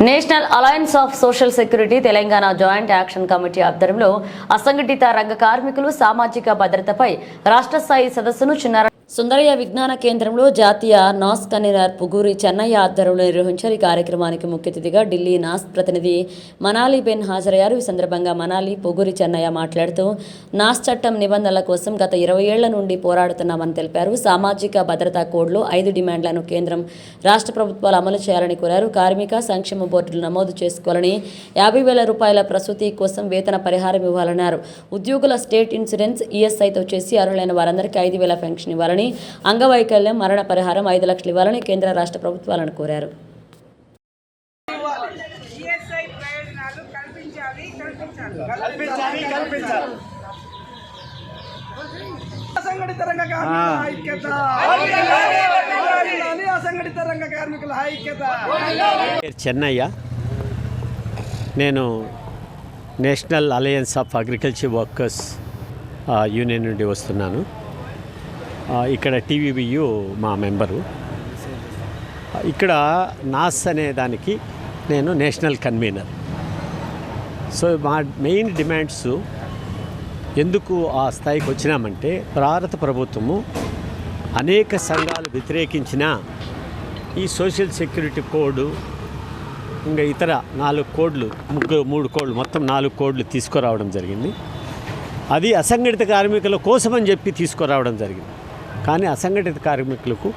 National alliance of social security Telangana joint action committee ఆధ్వర్యంలో అసంఘటిత రంగ కార్మికులు సామాజిక భద్రతపై రాష్ట్ర స్థాయి సదస్సును చిన్నార సుందరయ్య విజ్ఞాన కేంద్రంలో జాతీయ నాస్ కన్వీనర్ పుగూరి చెన్నయ్య ఆధ్వర్యంలో నిర్వహించారు. ఈ కార్యక్రమానికి ముఖ్య అతిథిగా ఢిల్లీ నాస్ ప్రతినిధి మనాలి బెన్ హాజరయ్యారు. ఈ సందర్భంగా మనాలి పుగూరి చెన్నయ్య మాట్లాడుతూ నాస్ చట్టం నిబంధనల కోసం గత ఇరవై ఏళ్ళ నుండి పోరాడుతున్నామని తెలిపారు. సామాజిక భద్రతా కోడ్లో ఐదు డిమాండ్లను కేంద్రం రాష్ట్ర ప్రభుత్వాలు అమలు చేయాలని కోరారు. కార్మిక సంక్షేమ బోర్డులు నమోదు చేసుకోవాలని యాభై వేల రూపాయల ప్రసూతి కోసం వేతన పరిహారం ఇవ్వాలన్నారు. ఉద్యోగుల స్టేట్ ఇన్సూరెన్స్ ఈఎస్ఐతో చేసి అర్హులైన వారందరికీ ఐదు వేల పెన్షన్ ఇవ్వాలని అంగవైకల్యం మరణ పరిహారం ఐదు లక్షలు ఇవ్వాలని కేంద్ర రాష్ట్ర ప్రభుత్వాలను కోరారు. ఈఎస్ఐ ప్రయోజనాలు కల్పించాలి కల్పించాలి. కల్పించాలి కల్పించాలి. అసంఘటిత రంగ కార్మికుల ఐక్యత. వర్ధిల్లాలి అసంఘటిత రంగ కార్మికుల ఐక్యత. పేరు చెన్నయ్య నేను national alliance of agriculture workers union నుండి వస్తున్నాను. ఇక్కడ టీవీబియు మా మెంబరు. ఇక్కడ నాస్ అనే దానికి నేను నేషనల్ కన్వీనర్. సో మా మెయిన్ డిమాండ్స్ ఎందుకు ఆ స్థాయికి వచ్చినామంటే భారత ప్రభుత్వము అనేక సంఘాలు వ్యతిరేకించిన ఈ సోషల్ సెక్యూరిటీ కోడ్ ఇంకా ఇతర నాలుగు కోడ్లు ముగ్గురు మూడు కోడ్లు మొత్తం నాలుగు కోడ్లు తీసుకురావడం జరిగింది. అది అసంఘటిత కార్మికుల కోసమని చెప్పి తీసుకురావడం జరిగింది. కానీ అసంఘటిత కార్మికులకు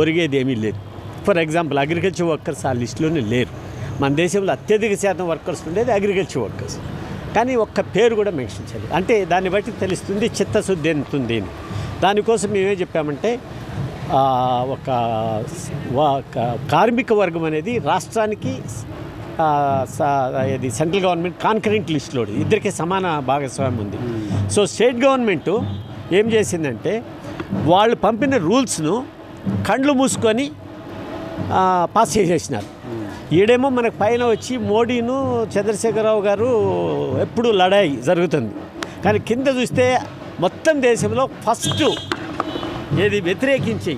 ఒరిగేది ఏమీ లేదు. ఫర్ ఎగ్జాంపుల్ అగ్రికల్చర్ వర్కర్స్ ఆ లిస్టులోనే లేరు. మన దేశంలో అత్యధిక శాతం వర్కర్స్ ఉండేది అగ్రికల్చర్ వర్కర్స్ కానీ ఒక్క పేరు కూడా మెన్షన్ చేయలేదు. అంటే దాన్ని బట్టి తెలుస్తుంది చిత్తశుద్ధి ఎంత ఉంది అని. దానికోసం మేమే చెప్పామంటే ఒక కార్మిక వర్గం అనేది రాష్ట్రానికి ఇది సెంట్రల్ గవర్నమెంట్ కాన్కరెంట్ లిస్టులో. ఇద్దరికి సమాన భాగస్వామ్యం ఉంది. సో స్టేట్ గవర్నమెంట్ ఏం చేసిందంటే వాళ్ళు పంపిన రూల్స్ను కండ్లు మూసుకొని పాస్ చేసేసినారు. ఈడేమో మనకు పైన వచ్చి మోడీను చంద్రశేఖరరావు గారు ఎప్పుడు లడాయి జరుగుతుంది. కానీ కింద చూస్తే మొత్తం దేశంలో ఫస్ట్ ఏది వ్యతిరేకించి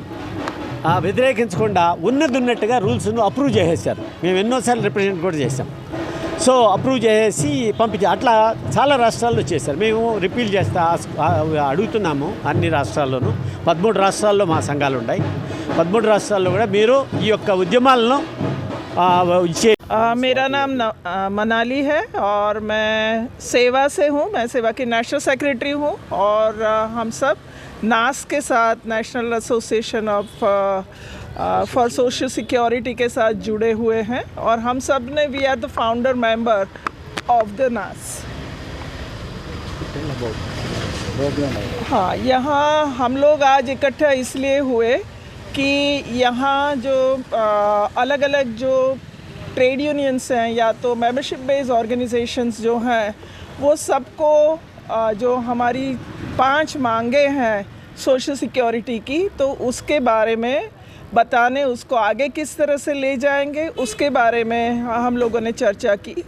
వ్యతిరేకించకుండా ఉన్నది ఉన్నట్టుగా రూల్స్ను అప్రూవ్ చేసేసారు మేము ఎన్నోసార్లు రిప్రజెంట్ కూడా చేసాం సో అప్రూవ్ చేసి పంపించి అట్లా చాలా రాష్ట్రాల్లో చేశారు మేము రిపీల్ చేస్తా ఆ- అడుగుతున్నాము అన్ని రాష్ట్రాల్లోనూ పదమూడు రాష్ట్రాల్లో మా సంఘాలు ఉన్నాయి పదమూడు రాష్ట్రాల్లో కూడా మీరు ఈ యొక్క ఉద్యమాలను ఆ, ఇచ్చే आ, मेरा नाम न, आ, मनाली है और मैं सेवा से हूँ मैं सेवा की नेशनल सेक्रेटरी हूँ और आ, हम सब नास के साथ national association of for social security के साथ जुड़े हुए हैं और हम सबने we are the founder member of the NAS हाँ यहाँ हम लोग आज इकट्ठा इसलिए हुए कि यहाँ जो आ, अलग अलग जो ट्रेड यूनियंस हैं या तो मेंबरशिप बेस्ड ऑर्गेनाइजेशंस जो हैं वो सबको जो हमारी पाँच मांगे हैं सोशल सिक्योरिटी की तो उसके बारे में बताने उसको आगे किस तरह से ले जाएँगे, उसके बारे में हम लोगों ने चर्चा की।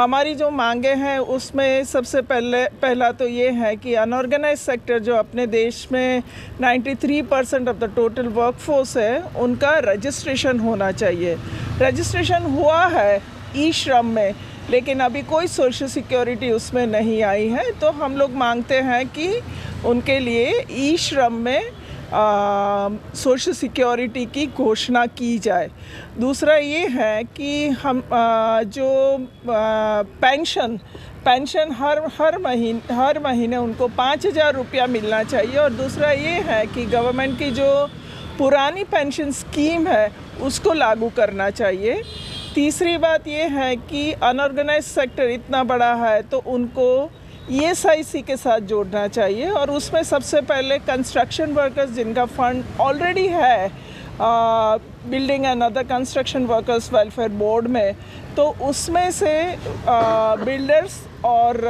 हमारी जो मांगे हैं, उसमें सबसे पहले, पहला तो ये है कि अनऑर्गेनाइज सेक्टर जो अपने देश में 93 percent of the total workforce है, उनका रजिस्ट्रेशन होना चाहिए। रजिस्ट्रेशन हुआ है ई श्रम में, लेकिन अभी कोई सोशल सिक्योरिटी उसमें नहीं आई है। तो हम लोग मांगते हैं कि उनके लिए ई श्रम में सोशल सिक्योरिटी की घोषणा की जाए। दूसरा ये है कि हम आ, जो पेंशन पेंशन हर हर महीने हर महीने उनको पाँच हज़ार रुपया मिलना चाहिए और दूसरा ये है कि गवर्नमेंट की जो पुरानी पेंशन स्कीम है उसको लागू करना चाहिए। तीसरी बात ये है कि अनऑर्गेनाइज सेक्टर इतना बड़ा है तो उनको ई के साथ जोड़ना चाहिए और उसमें सबसे पहले कंस्ट्रक्शन वर्कर्स जिनका फंड ऑलरेडी है building and other construction workers welfare board में तो उसमें से बिल्डर्स और